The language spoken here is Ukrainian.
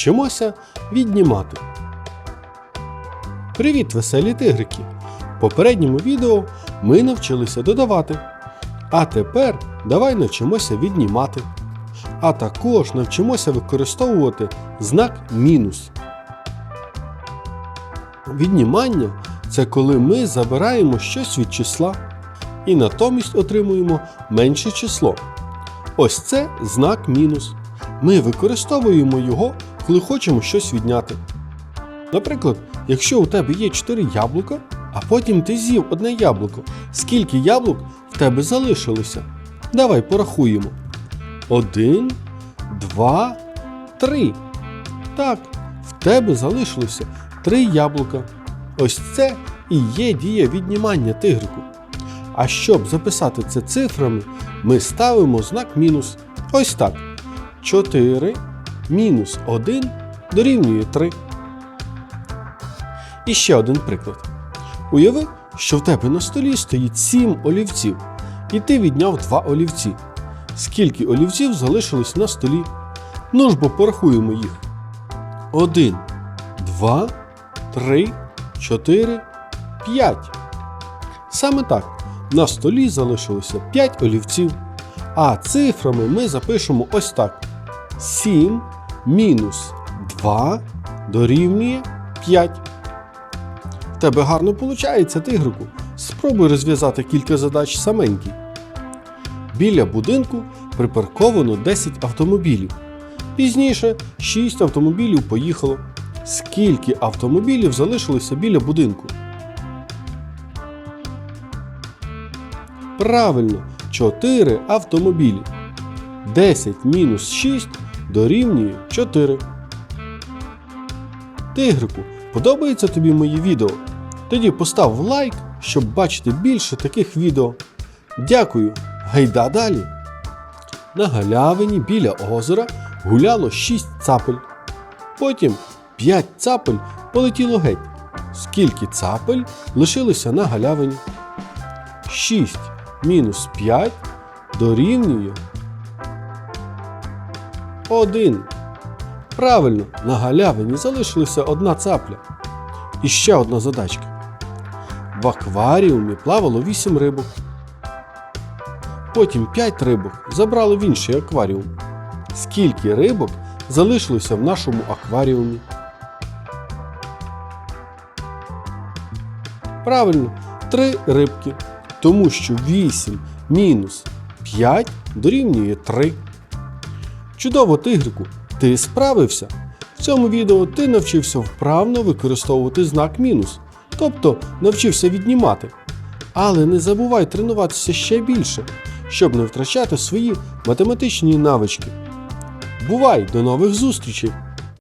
Вчимося віднімати. Привіт, веселі тигрики! В попередньому відео ми навчилися додавати. А тепер давай навчимося віднімати. А також навчимося використовувати знак мінус. Віднімання це коли ми забираємо щось від числа і натомість отримуємо менше число. Ось це знак мінус. Ми використовуємо його, коли хочемо щось відняти. Наприклад, якщо у тебе є 4 яблука, а потім ти з'їв одне яблуко, скільки яблук в тебе залишилося? Давай порахуємо. Один, два, три. Так, в тебе залишилося три яблука. Ось це і є дія віднімання тигрику. А щоб записати це цифрами, ми ставимо знак мінус. Ось так. 4 мінус 1 дорівнює 3. І ще один приклад. Уяви, що в тебе на столі стоїть 7 олівців, і ти відняв 2 олівці. Скільки олівців залишилось на столі? Ну ж бо порахуємо їх. 1, 2, 3, 4, 5. Саме так. На столі залишилося 5 олівців. А цифрами ми запишемо ось так: 7 мінус 2 дорівнює 5. В тебе гарно виходить, тигрику. Спробуй розв'язати кілька задач саменький. Біля будинку припарковано 10 автомобілів. Пізніше 6 автомобілів поїхало. Скільки автомобілів залишилося біля будинку? Правильно, 4 автомобілі. 10 мінус 6 дорівнює 4. Тигрику, подобається тобі мої відео? Тоді постав лайк, щоб бачити більше таких відео. Дякую, гайда далі! На галявині біля озера гуляло 6 цапель. Потім 5 цапель полетіло геть. Скільки цапель лишилося на галявині? 6 мінус 5 дорівнює 1. Правильно, на галявині залишилася одна цапля. І ще одна задачка. В акваріумі плавало 8 рибок. Потім 5 рибок забрали в інший акваріум. Скільки рибок залишилося в нашому акваріумі? Правильно, 3 рибки. Тому що 8 мінус 5 дорівнює 3. Чудово, тигрику, ти справився. В цьому відео ти навчився вправно використовувати знак мінус, тобто навчився віднімати. Але не забувай тренуватися ще більше, щоб не втрачати свої математичні навички. Бувай, до нових зустрічей!